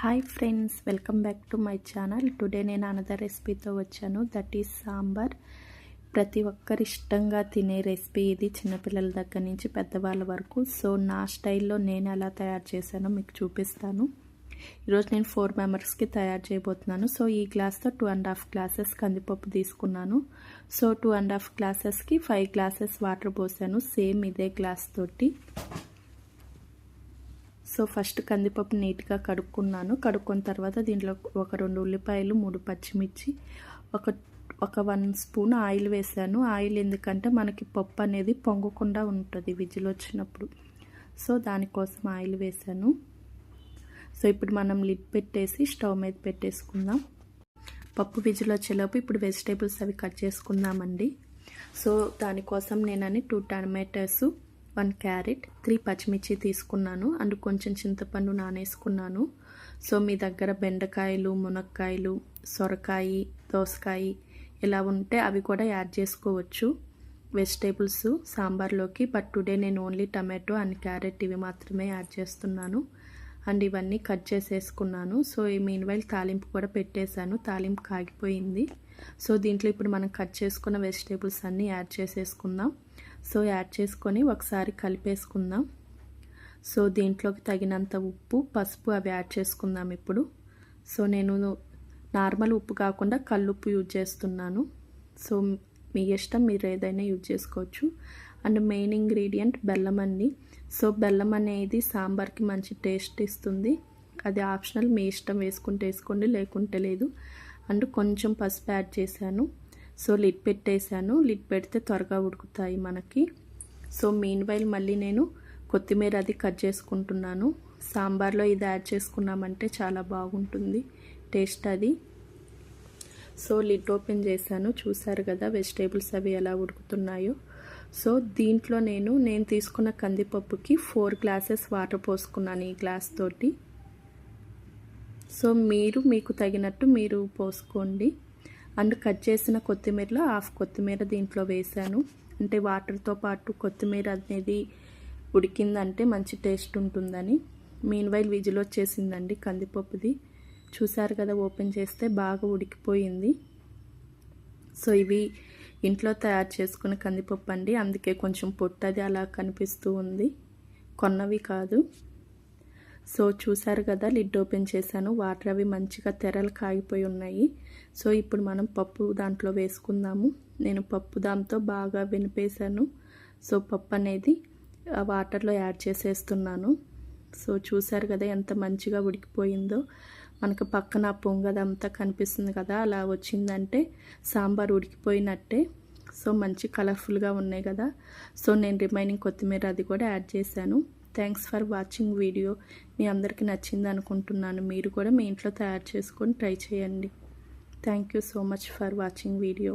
Hi friends welcome back to my channel today నేను another రెసిపీతో వచ్చాను. That is sambar. ప్రతి ఒక్కరు ఇష్టంగా తినే రెసిపీ ఇది చిన్నపిల్లల దగ్గర నుంచి పెద్దవాళ్ళ వరకు. సో నా స్టైల్లో నేను ఎలా తయారు చేశానో మీకు చూపిస్తాను. ఈరోజు నేను ఫోర్ మెంబర్స్కి తయారు చేయబోతున్నాను. సో ఈ గ్లాస్తో టూ అండ్ హాఫ్ గ్లాసెస్ కందిపప్పు తీసుకున్నాను. సో టూ అండ్ హాఫ్ గ్లాసెస్కి ఫైవ్ గ్లాసెస్ వాటర్ పోసాను. సేమ్ ఇదే గ్లాస్ తోటి. సో ఫస్ట్ కందిపప్పు నీట్గా కడుక్కున్నాను. కడుక్కున్న తర్వాత దీంట్లో ఒక రెండు ఉల్లిపాయలు మూడు పచ్చిమిర్చి ఒక ఒక వన్ స్పూన్ ఆయిల్ వేసాను. ఆయిల్ ఎందుకంటే మనకి పప్పు అనేది పొంగకుండా ఉంటుంది విజిల్ వచ్చినప్పుడు. సో దానికోసం ఆయిల్ వేసాను. సో ఇప్పుడు మనం లిడ్ పెట్టేసి స్టవ్ మీద పెట్టేసుకుందాం. పప్పు విజిల్ వచ్చేలోపు ఇప్పుడు వెజిటేబుల్స్ అవి కట్ చేసుకుందామండి. సో దానికోసం నేనని two tomatoes one carrot three పచ్చిమిర్చి తీసుకున్నాను. అండ్ కొంచెం చింతపండు నానేసుకున్నాను. సో మీ దగ్గర బెండకాయలు మునక్కాయలు సొరకాయ దోసకాయ ఇలా ఉంటే అవి కూడా యాడ్ చేసుకోవచ్చు. వెజిటేబుల్స్ సాంబార్లోకి బట్ టుడే నేను ఓన్లీ టమాటో అండ్ క్యారెట్ ఇవి మాత్రమే యాడ్ చేస్తున్నాను. అండ్ ఇవన్నీ కట్ చేసేసుకున్నాను. సో ఈ మీన్వైల్ తాలింపు కూడా పెట్టేశాను. తాలింపు కాగిపోయింది. సో దీంట్లో ఇప్పుడు మనం కట్ చేసుకున్న వెజిటేబుల్స్ అన్నీ యాడ్ చేసేసుకుందాం. సో యాడ్ చేసుకొని ఒకసారి కలిపేసుకుందాం. సో దీంట్లోకి తగినంత ఉప్పు పసుపు అవి యాడ్ చేసుకుందాం ఇప్పుడు. సో నేను నార్మల్ ఉప్పు కాకుండా కల్లుప్పు యూజ్ చేస్తున్నాను. సో మీ ఇష్టం మీరు ఏదైనా యూజ్ చేసుకోవచ్చు. అండ్ మెయిన్ ఇంగ్రీడియంట్ బెల్లం అండి. సో బెల్లం అనేది సాంబార్కి మంచి టేస్ట్ ఇస్తుంది. అది ఆప్షనల్ మీ ఇష్టం వేసుకుంటే వేసుకోండి లేకుంటే లేదు. అండ్ కొంచెం పసుపు యాడ్ చేశాను. సో లిడ్ పెట్టేశాను. లిడ్ పెడితే త్వరగా ఉడుకుతాయి మనకి. సో మీన్ వైల్ మళ్ళీ నేను కొత్తిమీర అది కట్ చేసుకుంటున్నాను. సాంబార్లో ఇది యాడ్ చేసుకున్నామంటే చాలా బాగుంటుంది టేస్ట్ అది. సో లిడ్ ఓపెన్ చేశాను. చూసారు కదా వెజిటేబుల్స్ అవి ఎలా ఉడుకుతున్నాయో. సో దీంట్లో నేను నేను తీసుకున్న కందిపప్పుకి ఫోర్ గ్లాసెస్ వాటర్ పోసుకున్నాను ఈ గ్లాస్ తోటి. సో మీరు మీకు తగినట్టు మీరు పోసుకోండి. అండ్ కట్ చేసిన కొత్తిమీరలో హాఫ్ కొత్తిమీర దీంట్లో వేసాను అంటే వాటర్తో పాటు కొత్తిమీర అనేది ఉడికిందంటే మంచి టేస్ట్ ఉంటుందని. మీన్ వైల్ విజిల్ వచ్చేసిందండి కందిపప్పుది. చూసారు కదా ఓపెన్ చేస్తే బాగా ఉడికిపోయింది. సో ఇవి ఇంట్లో తయారు చేసుకున్న కందిపప్పు అండి. అందుకే కొంచెం పొట్టది అలా కనిపిస్తూ ఉంది. కొన్నవి కాదు. సో చూసారు కదా లిడ్ ఓపెన్ చేశాను. వాటర్ అవి మంచిగా తెరలు కాగిపోయి ఉన్నాయి. సో ఇప్పుడు మనం పప్పు దాంట్లో వేసుకుందాము. నేను పప్పు దాంతో బాగా వినిపేశాను. సో పప్పు అనేది ఆ వాటర్లో యాడ్ చేసేస్తున్నాను. సో చూసారు కదా ఎంత మంచిగా ఉడికిపోయిందో. మనకు పక్కన పొంగదంతా కనిపిస్తుంది కదా అలా వచ్చిందంటే సాంబార్ ఉడికిపోయినట్టే. సో మంచి కలర్ఫుల్గా ఉన్నాయి కదా. సో నేను రిమైనింగ్ కొత్తిమీర అది కూడా యాడ్ చేశాను. థ్యాంక్స్ ఫర్ వాచింగ్ వీడియో మీ అందరికీ నచ్చింది అనుకుంటున్నాను. మీరు కూడా మీ ఇంట్లో తయారు చేసుకొని ట్రై చేయండి. Thank you so much for watching video